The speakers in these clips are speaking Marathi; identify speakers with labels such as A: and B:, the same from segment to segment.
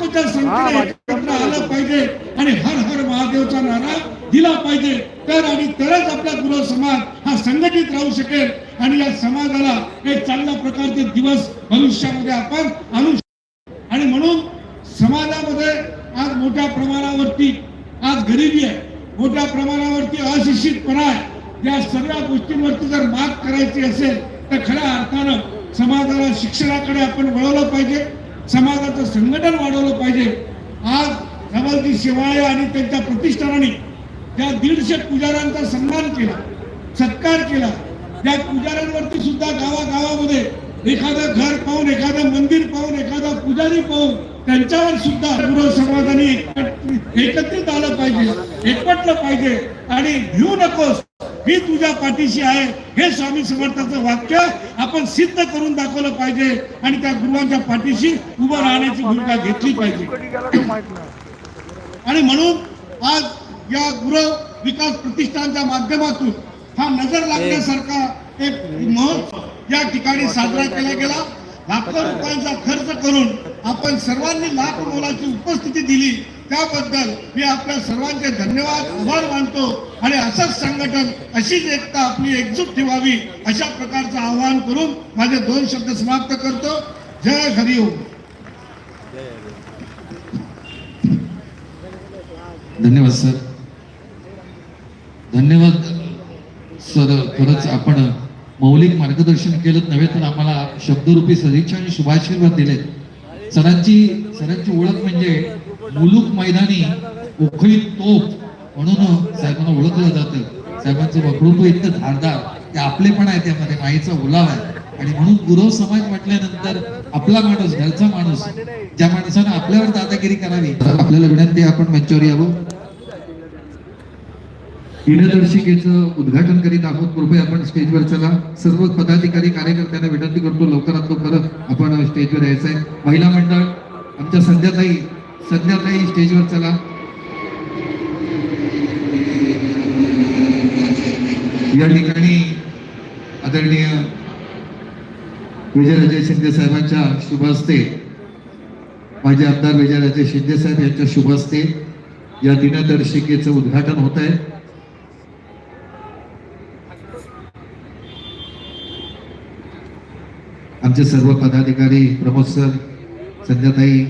A: हक्काच्या संख्येने आलं पाहिजे आणि हर हर महादेवचा नारा दिला पाहिजे. तर आणि तरच आपला गुरु समाज हा संघटित राहू शकेल. आणि या समाजाला एक चांगल्या प्रकारचे दिवस भविष्यामध्ये आपण आणू आणि म्हणून समाजामध्ये आज मोठ्या प्रमाणावरती आज गरिबी आहे. मोठ्या प्रमाणावरती अशिक्षितपणा आहे. या सगळ्या गोष्टींवरती जर मात करायची असेल तर खऱ्या अर्थानं समाजाला शिक्षणाकडे आपण वळवलं पाहिजे. समाजाचं संघटन वाढवलं पाहिजे. आज धवलजी शिवाळे आणि त्यांच्या प्रतिष्ठानाने त्या दीडशे पुजाऱ्यांचा सन्मान केला सत्कार केला त्या पुजाऱ्यांवरती सुद्धा गावागावामध्ये एखादं घर पाहून एखादं मंदिर पाहून एखादा पुजारी पाहून त्यांच्यावर सुद्धा गुरु समाजाने एकत्रित आलं पाहिजे एकवटलं पाहिजे आणि घेऊ नकोस. मी तुझ्या पाठीशी आहे. हे स्वामी समर्थाचं वाक्य आपण सिद्ध करून दाखवलं पाहिजे आणि त्या गुरुवांच्या पाठीशी उभं राहण्याची भूमिका घेतली पाहिजे. आणि म्हणून आज या गुरु विकास प्रतिष्ठानच्या माध्यमातून हा नजर लागण्यासारखा एक महोत्सव या ठिकाणी साजरा केला गेला. लाखो रुपयांचा खर्च करून आपण सर्वांनी लाख मोलाची उपस्थिती दिली. त्याबद्दल मी आपल्या सर्वांचे धन्यवाद आभार मानतो. आणि असंच संघटन अशीच एकता आपली एकजूट ठेवावी अशा प्रकारचं आवाहन करून माझे दोन शब्द समाप्त करतो. जय हरिओम.
B: धन्यवाद सर. धन्यवाद सर. खरंच आपण मौलिक मार्गदर्शन केलं नव्हे तर आम्हाला शब्दरूपी सदिच्छा आणि शुभाशीर्वाद दिलेत. सरांची सरांची ओळख म्हणजे मुलूक मैदानी उखळी तोप म्हणून साहेबांना ओळखलं जातं. साहेबांचं वक्तृत्व इतकं धारदार. ते आपले पण आहे त्यामध्ये माईचा ओलाव आहे. आणि म्हणून गुरव समाज म्हटल्यानंतर आपला माणूस घरचा माणूस ज्या माणसानं आपल्यावर दादागिरी करावी आपल्याला विनंती आपण मंचावर यावं. दिनदर्शिकेचं उद्घाटन करीत आहोत. कृपया आपण स्टेजवर चला. सर्व पदाधिकारी कार्यकर्त्यांना विनंती करतो. लवकरात लवकर आपण स्टेजवर यायचं आहे महिला मंडळ आमच्या संध्याताई संध्याताई स्टेजवर चला. या ठिकाणी आदरणीय विजयराजे शिंदे साहेबांच्या शुभ हस्ते माझे आमदार विजयराजे शिंदे साहेब यांच्या शुभ हस्ते या दिनदर्शिकेचं उद्घाटन होत आहे. आमचे सर्व पदाधिकारी प्रमोद सर संध्याताई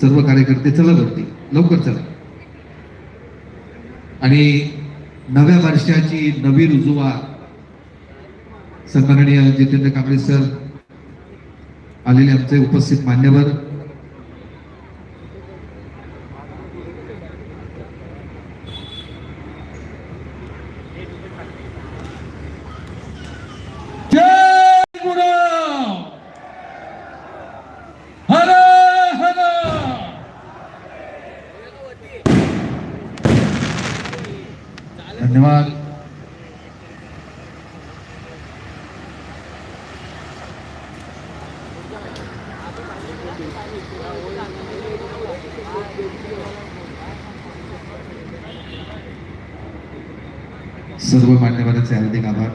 B: सर्व कार्यकर्ते चला वरती. लवकर चला. आणि नव्या वर्षाची नवी रुजुवा सन्माननीय जितेंद्र कांबळे सर आलेले आमचे उपस्थित मान्यवर
A: जय गुरु हर हर
B: धन्यवाद. सर्व मान्यवरांचे हार्दिक आभार.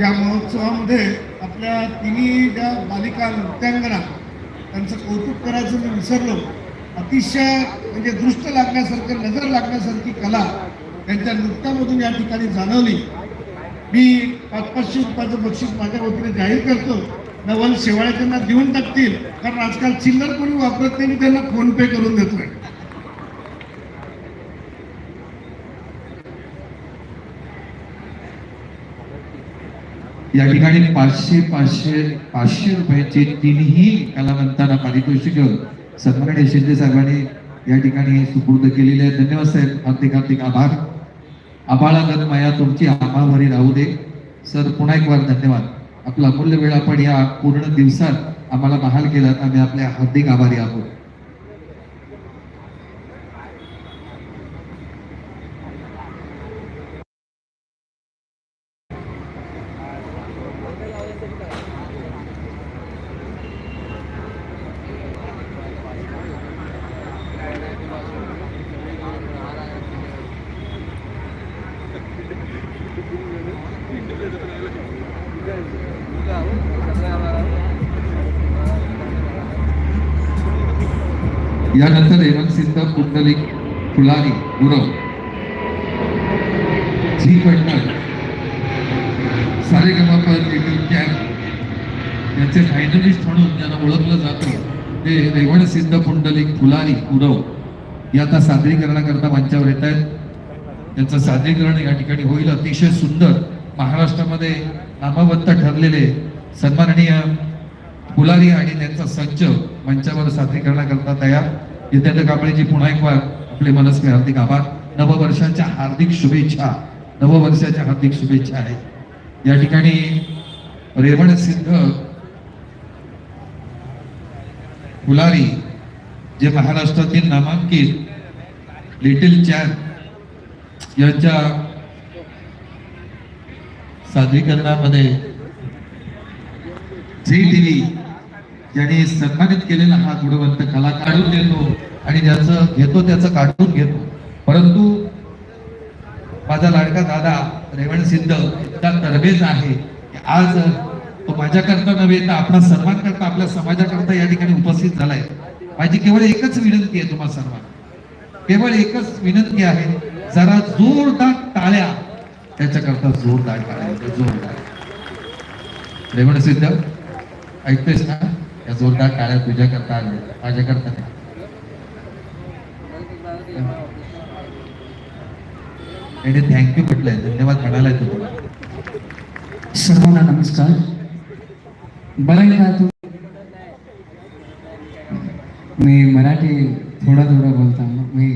A: या महोत्सवामध्ये आपल्या तिन्ही ज्या बालिका नृत्यांगना त्यांचं कौतुक करायचं मी विसरलो. अतिशय म्हणजे दृष्ट लागण्यासारखं नजर लागण्यासारखी कला त्यांच्या नृत्यामधून या ठिकाणी जाणवली. मी पाच पाचशे रुपयाचं बक्षीस माझ्या वतीने जाहीर करतो. नवल शेवाळे त्यांना देऊन टाकतील. कारण आजकाल चिल्लर कोणी वापरत नाही मी त्यांना फोन पे करून देतोय.
B: या ठिकाणी पाचशे पाचशे पाचशे रुपयाचे तीनही कलावंतांना पारितोषिक सन्मान्य शिंदे साहेबांनी या ठिकाणी सुपूर्द केलेले आहे धन्यवाद साहेब. हार्दिक हार्दिक आभार. आभाळागत माया तुमची आभाभरी राहू दे. सर पुन्हा एक वार धन्यवाद. आपला अमूल्य वेळ आपण या पूर्ण दिवसात आम्हाला बहाल केला आम्ही आपल्या हार्दिक आभारी आहोत. Thank you. यानंतर हेमंत सिद्ध पुंडलिक फुलानी गुरव. झी पटणार सारे गमापर कॅम्प यांचे फायनलिस्ट म्हणून ज्यांना ओळखलं जातं ते रेवण सिद्ध पुंडलिक फुलानी गुरव. हे आता सादरीकरणाकरता मंचावर येत आहेत. त्यांचं सादरीकरण या ठिकाणी होईल. अतिशय सुंदर महाराष्ट्रामध्ये नामवंत ठरलेले सन्माननीय फुलारी आणि त्यांचा संच मंचावर सादरीकरणाकरता तयार. येत्या कापळेजी पुन्हा एक वार आपले मनस्वी हार्दिक आभार. नववर्षाच्या हार्दिक शुभेच्छा. नववर्षाच्या हार्दिक शुभेच्छा आहेत. या ठिकाणी रेवण सिद्ध फुलारी जे महाराष्ट्रातील नामांकित लिटिल चॅन यांच्या सादरीकरणामध्ये झी टीव्ही ज्यांनी सन्मानित केलेला हा गुणवंत कला काढून देतो आणि ज्याचं घेतो त्याचं काढून घेतो. परंतु माझा लाडका दादा रेवण सिद्ध इतका तरबेज आहे की आज तो माझ्याकरता नव्हे तर आपला सन्मान करता आपल्या समाजाकरता या ठिकाणी उपस्थित झालाय. माझी केवळ एकच विनंती आहे तुम्हाला सर्वांना. केवळ एकच विनंती आहे जरा जोरदार टाळ्या त्याच्याकरता जोरदार टाळ्या जोरदार रेवण सिद्ध ऐकतेस ना? या जोरदार टाळ्या तुझ्या करता आल्या माझ्याकरता नाही. आणि थँक्यू म्हटलंय धन्यवाद म्हणालाय तुम्हाला
C: सर्वांना नमस्कार. बरं का तू? मी मराठी थोडा थोडा बोलता मी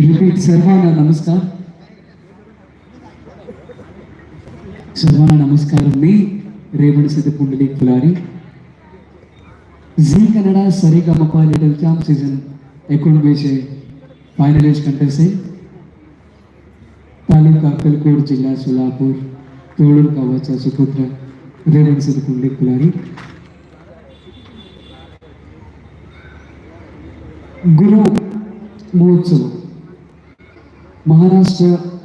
C: रिपीट सर्वांना नमस्कार. सर्वांना नमस्कार. मी Revan Siddha Pundalik Phulari. Zee Kannada Kannada Saregamapa little champs season एकोणवीसशे फायनलिस्ट कंटेस्ट तालुका अक्कलकोट जिल्हा सोलापूर तोळूर गावाचा सुपुत्र रेवण सिद्ध पुंडलिक फुलारी. गुरु महोत्सव. マハラシュ